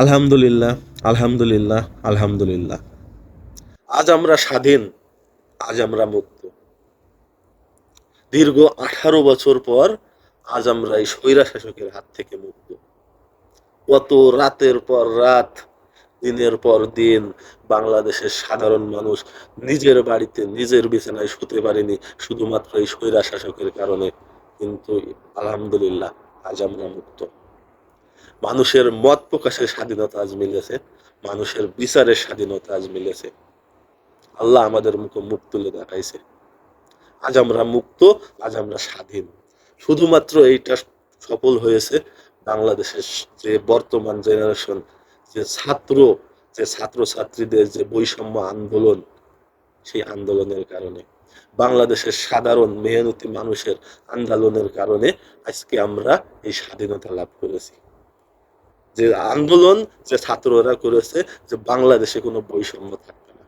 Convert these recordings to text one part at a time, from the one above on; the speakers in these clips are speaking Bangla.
আলহামদুলিল্লাহ আলহামদুলিল্লাহ আলহামদুলিল্লাহ। আজ আমরা স্বাধীন, আজ আমরা মুক্ত। দীর্ঘ আঠারো বছর পর আজ আমরা এই স্বৈরা শাসকের হাত থেকে মুক্ত। কত রাতের পর রাত, দিনের পর দিন বাংলাদেশের সাধারণ মানুষ নিজের বাড়িতে, নিজের বিছানায় শুতে পারেনি, শুধুমাত্র এই স্বৈরা শাসকের কারণে। কিন্তু আলহামদুলিল্লাহ, আজ আমরা মুক্ত। মানুষের মত প্রকাশের স্বাধীনতা আজ মিলেছে, মানুষের বিচারের স্বাধীনতা আজ মিলেছে। আল্লাহ আমাদের মুখে মুখ তুলে দেখাইছে। আজ আমরা মুক্ত, আজ আমরা স্বাধীন। শুধুমাত্র এইটা সফল হয়েছে বাংলাদেশের যে বর্তমান জেনারেশন যে ছাত্র যে ছাত্র ছাত্রীদের যে বৈষম্য আন্দোলন, সেই আন্দোলনের কারণে। বাংলাদেশের সাধারণ মেহনতি মানুষের আন্দোলনের কারণে আজকে আমরা এই স্বাধীনতা লাভ করেছি। যে আন্দোলন যে ছাত্ররা করেছে যে বাংলাদেশে কোনো বৈষম্য থাকবে না।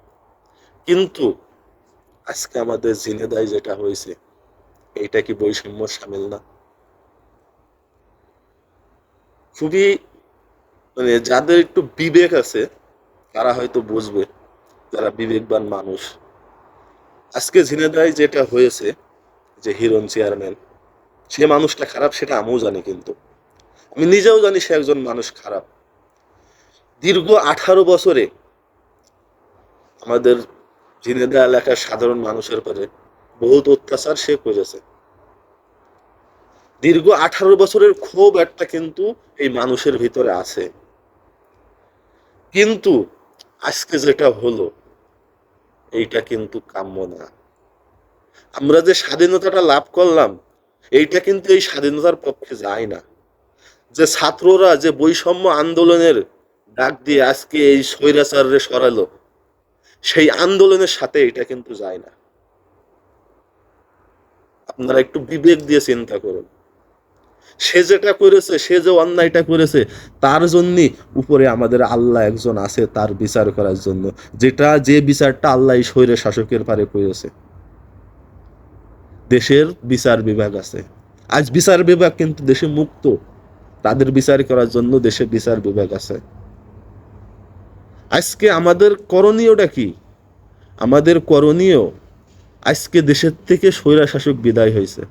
কিন্তু আজকে আমাদের জিনেদায় যেটা হয়েছে, এটা কি বৈষম্য সামিল না? খুবই মানে যাদের একটু বিবেক আছে, তারা হয়তো বুঝবে যারা বিবেকবান মানুষ। আজকে ঝিনেদায় যেটা হয়েছে, যে হিরণ চেয়ারম্যান, সে মানুষটা খারাপ, সেটা আমিও জানি কিন্তু। আমি নিজেও জানি সে একজন মানুষ খারাপ। দীর্ঘ আঠারো বছরে আমাদের ঝিনেদা এলাকার সাধারণ মানুষের পরে বহুত অত্যাচার সে করেছে। দীর্ঘ আঠারো বছরের ক্ষোভ একটা কিন্তু এই মানুষের ভিতরে আছে। কিন্তু আজকে যেটা হলো, এইটা কিন্তু কাম্য না। আমরা যে স্বাধীনতাটা লাভ করলাম, এইটা কিন্তু এই স্বাধীনতার পক্ষে যায় না। যে ছাত্ররা যে বৈষম্য আন্দোলনের ডাক দিয়ে আজকে এই স্বৈরাচারে সরালো, সেই আন্দোলনের সাথে এটা কিন্তু যায় না। আপনারা একটু বিবেক দিয়ে চিন্তা করুন। সে যেটা করেছে, সে যে অন্যায়টা করেছে, তার জন্য উপরে আমাদের আল্লাহ একজন আছে, তার বিচার করার জন্য। যেটা, যে বিচারটা আল্লাহ স্বৈর শাসকের পারে করেছে। দেশের বিচার বিভাগ আছে। আজ বিচার বিভাগ কিন্তু দেশে মুক্ত। তাদের বিচার করার জন্য দেশে বিচার বিভাগ আছে। আজকে আমাদের করণীয়টা কি? আমাদের করণীয় আজকে দেশের থেকে স্বৈরা শাসক বিদায় হয়েছে।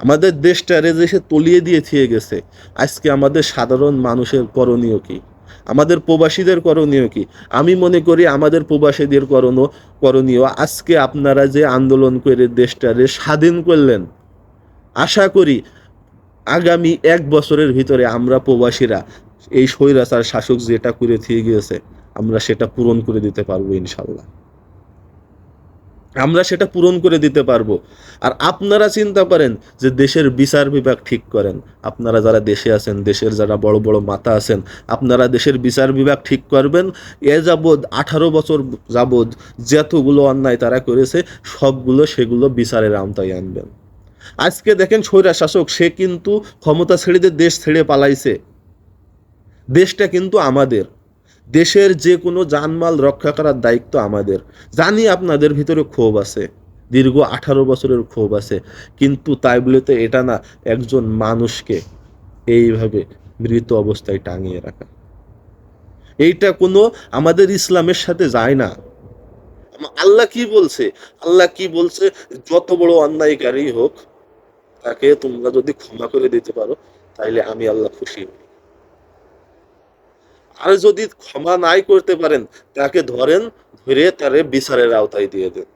আমাদের দেশটা দেশে তলিয়ে দিয়ে থিয়ে গেছে, আজকে আমাদের সাধারণ মানুষের করণীয় কি? আমাদের প্রবাসীদের করণীয় কি? আমি মনে করি আমাদের প্রবাসীদের করণীয় করণীয় আজকে আপনারা যে আন্দোলন করে দেশটারে স্বাধীন করলেন, আশা করি আগামী এক বছরের ভিতরে আমরা প্রবাসীরা এই স্বৈরাচার শাসক যেটা করে থিয়ে গিয়েছে, আমরা সেটা পূরণ করে দিতে পারব ইনশাল্লাহ। আমরা সেটা পূরণ করে দিতে পারব। আর আপনারা চিন্তা করেন যে দেশের বিচার বিভাগ ঠিক করেন। আপনারা যারা দেশে আছেন, দেশের যারা বড় বড় মাথা আছেন, আপনারা দেশের বিচার বিভাগ ঠিক করবেন। এ যাবৎ আঠারো বছর যাবৎ যতগুলো অন্যায় তারা করেছে, সবগুলো সেগুলো বিচারের আওতায় আনবেন। আজকে দেখেন স্বৈরা শাসক, সে কিন্তু ক্ষমতা ছেড়ে দেশ ছেড়ে পালাইছে। দেশটা কিন্তু আমাদের। দেশের যে কোনো জানমাল রক্ষা করার দায়িত্ব আমাদের। জানি আপনাদের ভিতরে ক্ষোভ আছে, দীর্ঘ আঠারো বছরের ক্ষোভ আছে, কিন্তু তাই বলে তো এটা না একজন মানুষকে এইভাবে মৃত অবস্থায় টাঙিয়ে রাখা। এইটা কোনো আমাদের ইসলামের সাথে যায় না। আল্লাহ কি বলছে? আল্লাহ কি বলছে? যত বড় অন্যায়কারী হোক তাকে তোমরা যদি ক্ষমা করে দিতে পারো, তাইলে আমি আল্লাহ খুশি হই আর যদি ক্ষমা নাই করতে পারেন, তাকে ধরেন, ধরে তারে বিচারের আওতায় দিয়ে দেন।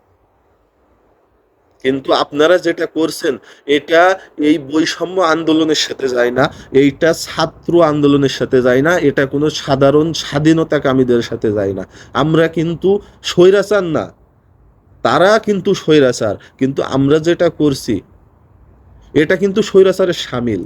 কিন্তু আপনারা যেটা করছেন, এটা এই বৈষম্য আন্দোলনের সাথে যায় না, এইটা ছাত্র আন্দোলনের সাথে যায় না, এটা কোনো সাধারণ স্বাধীনতাকামীদের সাথে যায় না। আমরা কিন্তু স্বৈরাচার না, তারা কিন্তু স্বৈরাচার, কিন্তু আমরা যেটা করছি এটা কিন্তু স্বৈরাচারের সামিল।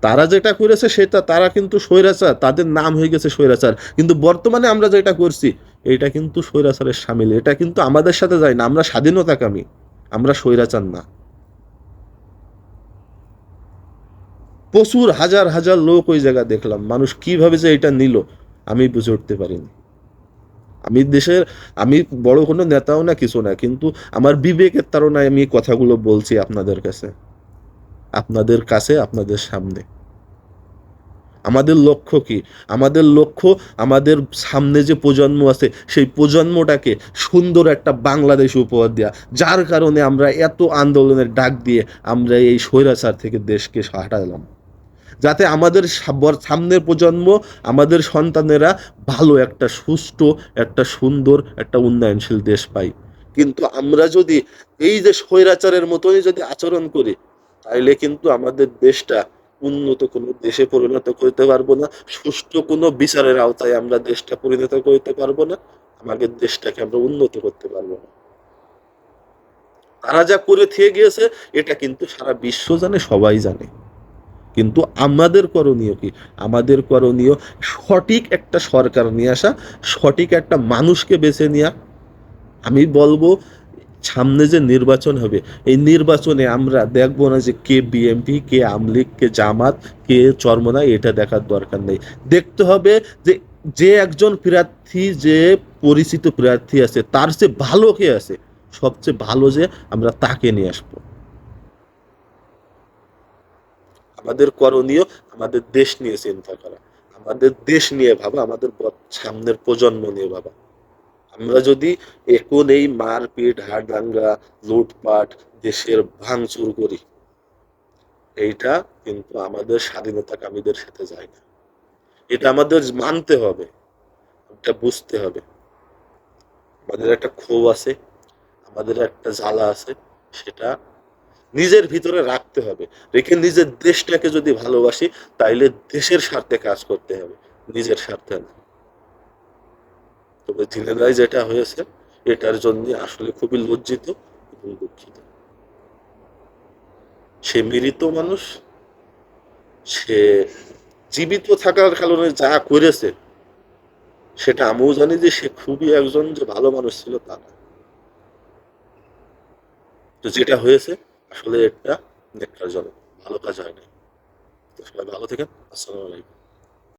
তারা যেটা করেছে সেটা, তারা কিন্তু স্বৈরাচার, তাদের নাম হয়ে গেছে স্বৈরাচার। কিন্তু বর্তমানে আমরা যেটা করছি, এটা কিন্তু স্বৈরাচারের সামিল। এটা কিন্তু আমাদের সাথে যায় না, আমরা স্বাধীনতাকামী, আমরা স্বৈরাচার না। প্রচুর হাজার হাজার লোক ওই জায়গা দেখলাম, মানুষ কীভাবে যে এটা নিল, আমি বুঝে উঠতে পারিনি। আমি দেশের, আমি বড় কোনো নেতাও না, কিছু না, কিন্তু আমার বিবেকের তারণায় আমি কথাগুলো বলছি আপনাদের কাছে। আপনাদের কাছে, আপনাদের সামনে। আমাদের লক্ষ্য কি? আমাদের লক্ষ্য আমাদের সামনে যে প্রজন্ম আছে, সেই প্রজন্মটাকে সুন্দর একটা বাংলাদেশ উপহার দেওয়া যার কারণে আমরা এত আন্দোলনের ডাক দিয়ে আমরা এই স্বৈরাচার থেকে দেশকে হাঁটালাম যাতে আমাদের সামনের প্রজন্ম, আমাদের সন্তানেরা ভালো একটা সুষ্ঠু, একটা সুন্দর, একটা উন্নয়নশীল দেশ পাই কিন্তু আমরা যদি এই যে স্বৈরাচারের মতনই যদি আচরণ করি, তাইলে কিন্তু আমাদের দেশটা উন্নত কোনো দেশে পরিণত করতে পারব না, সুষ্ঠু কোনো বিচারের আওতায় আমরা দেশটা পরিণত করতে পারব না আমাদের দেশটাকে আমরা উন্নত করতে পারব না। তারা যা করে থেকে গিয়েছে, এটা কিন্তু সারা বিশ্ব জানে, সবাই জানে। কিন্তু আমাদের করণীয় কি? আমাদের করণীয় সঠিক একটা সরকার নিয়ে আসা, সঠিক একটা মানুষকে বেছে নেওয়া আমি বলব, সামনে যে নির্বাচন হবে, এই নির্বাচনে আমরা দেখব না যে কে বিএমপি, কে আমলিগ কে জামাত, কে চরমনা এটা দেখার দরকার নেই। দেখতে হবে যে যে একজন প্রার্থী, যে পরিচিত প্রার্থী আছে, তার চেয়ে ভালো কে আছে? সবচেয়ে ভালো যে আমরা তাকে নিয়ে আসব। আমাদের করণীয় আমাদের দেশ নিয়ে চিন্তা করা। আমাদের দেশ নিয়ে ভাবা, আমাদের সামনের প্রজন্ম নিয়ে ভাবা। আমরা যদি এখন এই মারপিট হাড়দাঙ্গা লুটপাট দেশের ভাঙচুর করি, এইটা কিন্তু আমাদের স্বাধীনতা স্বাধীনতাকামীদের সাথে যায় না। এটা আমাদের মানতে হবে, এটা বুঝতে হবে। আমাদের একটা ক্ষোভ আছে, আমাদের একটা জ্বালা আছে, সেটা নিজের ভিতরে রাখতে হবে। রেখে নিজের দেশটাকে যদি ভালোবাসি, তাইলে দেশের স্বার্থে কাজ করতে হবে। নিজের স্বার্থে না। তবে ঝিলেদায় যেটা হয়েছে, এটার জন্য আসলে খুবই লজ্জিত এবং দুঃখিত। সে মৃত মানুষ, সে জীবিত থাকার কারণে যা করেছে, সেটা আমিও জানি যে সে খুবই একজন যে ভালো মানুষ ছিল তা না। তো যেটা হয়েছে আসলে এটা জন্য ভালো কাজ হয় না তো সবাই ভালো থেকেন আসসালামু আলাইকুম।